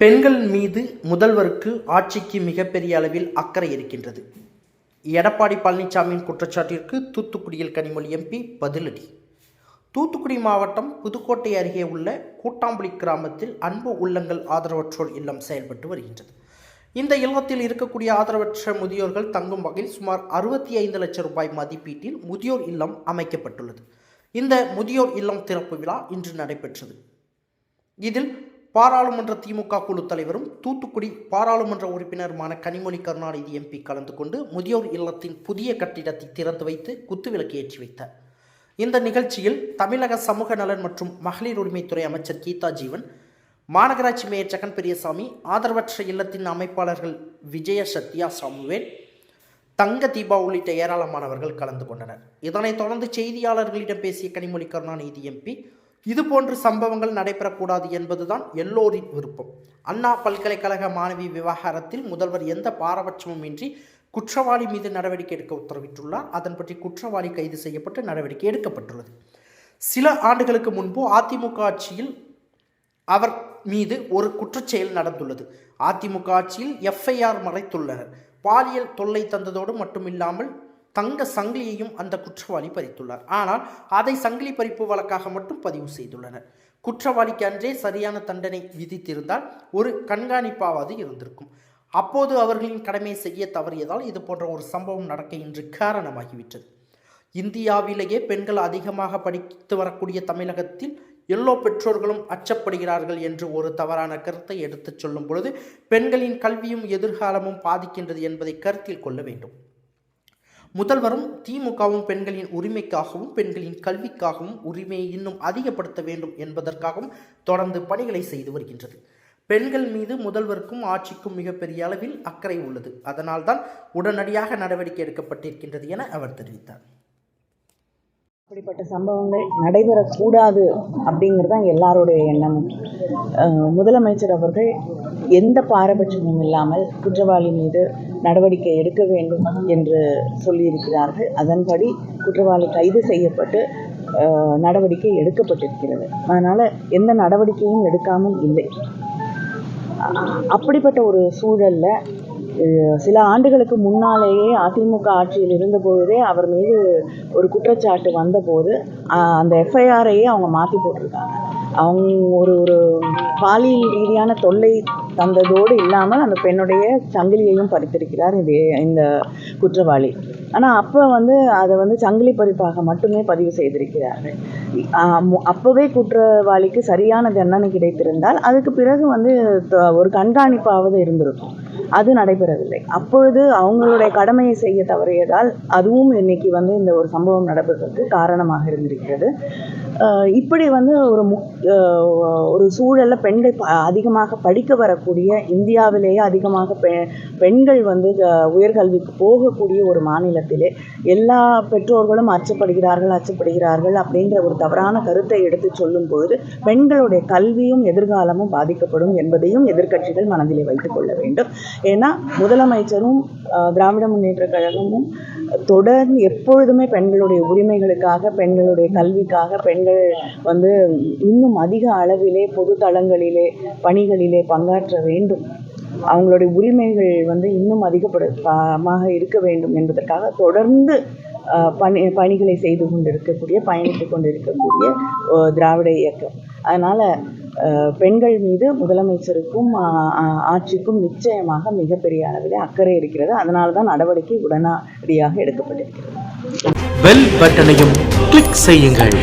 பெண்கள் மீது முதல்வருக்கு ஆட்சிக்கு மிகப்பெரிய அளவில் அக்கறை இருக்கின்றது. எடப்பாடி பழனிசாமியின் குற்றச்சாட்டிற்கு தூத்துக்குடியில் கனிமொழி எம்பி பதிலடி. தூத்துக்குடி மாவட்டம் புதுக்கோட்டை அருகே உள்ள கூட்டாம்புலி கிராமத்தில் அன்பு உள்ளங்கள் ஆதரவற்றோர் இல்லம் செயல்பட்டு வருகின்றது. இந்த இல்லத்தில் இருக்கக்கூடிய ஆதரவற்ற முதியோர்கள் தங்கும் வகையில் சுமார் அறுபத்தி ஐந்து லட்சம் ரூபாய் மதிப்பீட்டில் முதியோர் இல்லம் அமைக்கப்பட்டுள்ளது. இந்த முதியோர் இல்லம் திறப்பு விழா இன்று நடைபெற்றது. இதில் பாராளுமன்ற திமுக குழு தலைவரும் தூத்துக்குடி பாராளுமன்ற உறுப்பினருமான கனிமொழி கருணாநிதி எம்பி கலந்து கொண்டு முதியோர் இல்லத்தின் புதிய கட்டிடத்தை திறந்து வைத்து குத்துவிளக்கு ஏற்றி வைத்தார். இந்த நிகழ்ச்சியில் தமிழக சமூக நலன் மற்றும் மகளிர் உரிமைத்துறை அமைச்சர் கீதா ஜீவன் மாநகராட்சி மேயர் ஜெகன் பெரியசாமி ஆதரவற்ற இல்லத்தின் அமைப்பாளர்கள் விஜய சத்யா சாமுவேல் தங்க தீபா உள்ளிட்ட ஏராளமானவர்கள் கலந்து கொண்டனர். இதனைத் தொடர்ந்து செய்தியாளர்களிடம் பேசிய கனிமொழி கருணாநிதி எம்பி இது போன்ற சம்பவங்கள் நடைபெறக்கூடாது என்பதுதான் எல்லோரின் விருப்பம். அண்ணா பல்கலைக்கழக மாணவி விவகாரத்தில் முதல்வர் எந்த பாரபட்சமும் இன்றி குற்றவாளி மீது நடவடிக்கை எடுக்க உத்தரவிட்டுள்ளார். பற்றி குற்றவாளி கைது செய்யப்பட்டு நடவடிக்கை எடுக்கப்பட்டுள்ளது. சில ஆண்டுகளுக்கு முன்பு அதிமுக ஆட்சியில் அவர் மீது ஒரு குற்றச்செயல் நடந்துள்ளது. அதிமுக ஆட்சியில் எஃப்ஐஆர் மறைத்துள்ளனர். பாலியல் தொல்லை தந்ததோடு மட்டுமில்லாமல் தங்க சங்கிலியையும் அந்த குற்றவாளி பறித்துள்ளார். ஆனால் அதை சங்கிலி பறிப்பு வழக்காக மட்டும் பதிவு செய்துள்ளனர். குற்றவாளிக்கு அன்றே சரியான தண்டனை விதித்திருந்தால் ஒரு கண்காணிப்பாவது இருந்திருக்கும். அப்போது அவர்களின் கடமையை செய்ய தவறியதால் இது போன்ற ஒரு சம்பவம் நடக்க இன்று காரணமாகிவிட்டது. இந்தியாவிலேயே பெண்கள் அதிகமாக படித்து வரக்கூடிய தமிழகத்தில் எல்லோ பெற்றோர்களும் அச்சப்படுகிறார்கள் என்று ஒரு தவறான கருத்தை எடுத்துச் சொல்லும் பொழுது பெண்களின் கல்வியும் எதிர்காலமும் பாதிக்கின்றது என்பதை கருத்தில் கொள்ள வேண்டும். முதல்வரும் திமுகவும் பெண்களின் உரிமைக்காகவும் பெண்களின் கல்விக்காகவும் உரிமையை இன்னும் அதிகப்படுத்த வேண்டும் என்பதற்காகவும் தொடர்ந்து பணிகளை செய்து வருகின்றது. பெண்கள் மீது முதல்வருக்கும் ஆட்சிக்கும் மிகப்பெரிய அளவில் அக்கறை உள்ளது. அதனால்தான் உடனடியாக நடவடிக்கை எடுக்கப்பட்டிருக்கின்றது என அவர் தெரிவித்தார். அப்படிப்பட்ட சம்பவங்கள் நடைபெறக்கூடாது அப்படிங்கிறது தான் எல்லாருடைய எண்ணமும். முதலமைச்சர் அவர்கள் எந்த பாரபட்சமும் இல்லாமல் குற்றவாளி மீது நடவடிக்கை எடுக்க வேண்டும் என்று சொல்லியிருக்கிறார்கள். அதன்படி குற்றவாளி கைது செய்யப்பட்டு நடவடிக்கை எடுக்கப்பட்டிருக்கிறது. அதனால் எந்த நடவடிக்கையும் எடுக்காமல் இல்லை. அப்படிப்பட்ட ஒரு சூழலில் சில ஆண்டுகளுக்கு முன்னாலேயே அதிமுக ஆட்சியில் இருந்தபோதே அவர் மீது ஒரு குற்றச்சாட்டு வந்தபோது அந்த எஃப்ஐஆரையே அவங்க மாற்றி போட்டிருக்காங்க. அவங்க ஒரு ஒரு பாலியல் ரீதியான தொல்லை தந்ததோடு இல்லாமல் அந்த பெண்ணுடைய சங்கிலியையும் பறித்திருக்கிறார் இது இந்த குற்றவாளி. ஆனால் அப்போ வந்து அதை வந்து சங்கிலி பறிப்பாக மட்டுமே பதிவு செய்திருக்கிறார்கள் அப்போவே குற்றவாளிக்கு சரியான தண்டனை கிடைத்திருந்தால் அதுக்கு பிறகு வந்து த- ஒரு கண்காணிப்பாவது இருந்திருக்கும். அது நடைபெறவில்லை. அப்பொழுது அவங்களுடைய கடமையை செய்ய தவறியதால் அதுவும் இன்னைக்கு வந்து இந்த ஒரு சம்பவம் நடப்பதற்கு காரணமாக இருந்திருக்கிறது. இப்படி வந்து ஒரு முக் ஒரு சூழலில் பெண்கள் அதிகமாக படிக்க வரக்கூடிய இந்தியாவிலேயே அதிகமாக பெ பெண்கள் வந்து உயர்கல்விக்கு போகக்கூடிய ஒரு மாநிலத்திலே எல்லா பெற்றோர்களும் அச்சப்படுகிறார்கள் அச்சப்படுகிறார்கள் அப்படின்ற ஒரு தவறான கருத்தை எடுத்து சொல்லும்போது பெண்களுடைய கல்வியும் எதிர்காலமும் பாதிக்கப்படும் என்பதையும் எதிர்க்கட்சிகள் மனதிலே வைத்துக் கொள்ள வேண்டும். ஏன்னா முதலமைச்சரும் திராவிட முன்னேற்ற கழகமும் தொடர்ந்து எப்பொழுதுமே பெண்களுடைய உரிமைகளுக்காக பெண்களுடைய கல்விக்காக பெண்கள் வந்து இன்னும் அதிக அளவிலே பொது தளங்களிலே பணிகளிலே பங்காற்ற வேண்டும். அவங்களுடைய உரிமைகள் வந்து இன்னும் அதிகப்படமாக இருக்க வேண்டும் என்பதற்காக தொடர்ந்து பணி பணிகளை செய்து கொண்டிருக்கக்கூடிய பயணித்து கொண்டிருக்கக்கூடிய திராவிட இயக்கம். அதனால் பெண்கள் மீது முதலமைச்சருக்கும் ஆட்சிக்கும் நிச்சயமாக மிகப்பெரிய அளவில் அக்கறை இருக்கிறது. அதனால தான் நடவடிக்கை உடனடியாக எடுக்கப்பட்டிருக்கிறது. பெல் பட்டனையும் கிளிக் செய்யுங்கள்.